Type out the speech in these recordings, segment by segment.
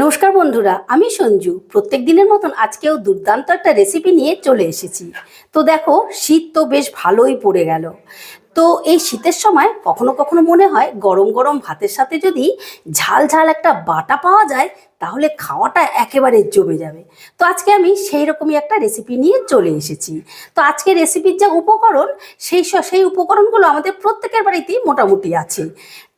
নমস্কার বন্ধুরা, আমি সঞ্জু। প্রত্যেক দিনের মতন আজকেও দুর্দান্ত একটা রেসিপি নিয়ে চলে এসেছি। তো দেখো, শীত তো বেশ ভালোই পড়ে গেল। তো এই শীতের সময় কখনো কখনো মনে হয় গরম গরম ভাতের সাথে যদি ঝাল ঝাল একটা বাটা পাওয়া যায়, তাহলে খাওয়াটা একেবারে জমে যাবে। তো আজকে আমি সেই রকমই একটা রেসিপি নিয়ে চলে এসেছি। তো আজকে রেসিপির যা উপকরণ, সেই সেই উপকরণগুলো আমাদের প্রত্যেকের বাড়িতেই মোটামুটি আছে।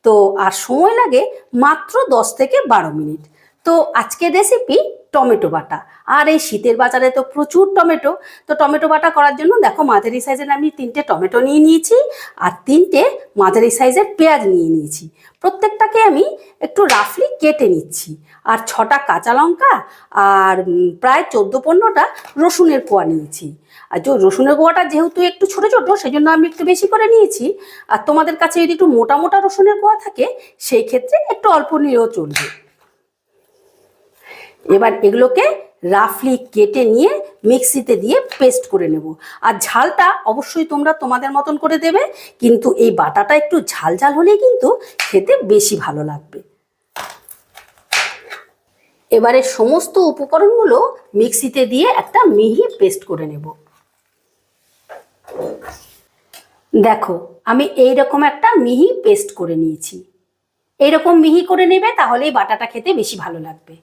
তো আর সময় লাগে মাত্র দশ থেকে বারো মিনিট। তো আজকের রেসিপি টমেটো বাটা। আর এই শীতের বাজারে তো প্রচুর টমেটো। তো টমেটো বাটা করার জন্য দেখো মাঝারি সাইজের আমি তিনটে টমেটো নিয়ে নিয়েছি আর তিনটে মাঝারি সাইজের পেঁয়াজ নিয়ে নিয়েছি। প্রত্যেকটাকে আমি একটু রাফলি কেটে নিচ্ছি। আর ছটা কাঁচা লঙ্কা আর প্রায় চোদ্দ পনেরোটা রসুনের কোয়া নিয়েছি। আর যে রসুনের কোয়াটা যেহেতু একটু ছোটো ছোটো সেই জন্য আমি একটু বেশি করে নিয়েছি। আর তোমাদের কাছে যদি একটু মোটা মোটা রসুনের কোয়া থাকে, সেই ক্ষেত্রে একটু অল্প নিয়েও চলবে। এবার এগুলোকে রাফলি কেটে নিয়ে মিক্সিতে দিয়ে পেস্ট করে নেব। আর ঝালটা অবশ্যই তোমরা তোমাদের মতন করে দেবে, কিন্তু এই বাটাটা একটু ঝাল ঝাল হলেই কিন্তু খেতে বেশি ভালো লাগবে। এবারে সমস্ত উপকরণগুলো মিক্সিতে দিয়ে একটা মিহি পেস্ট করে নেব। দেখো, আমি এই রকম একটা মিহি পেস্ট করে নিয়েছি। এইরকম মিহি করে নেবে তাহলেই বাটাটা খেতে বেশি ভালো লাগবে।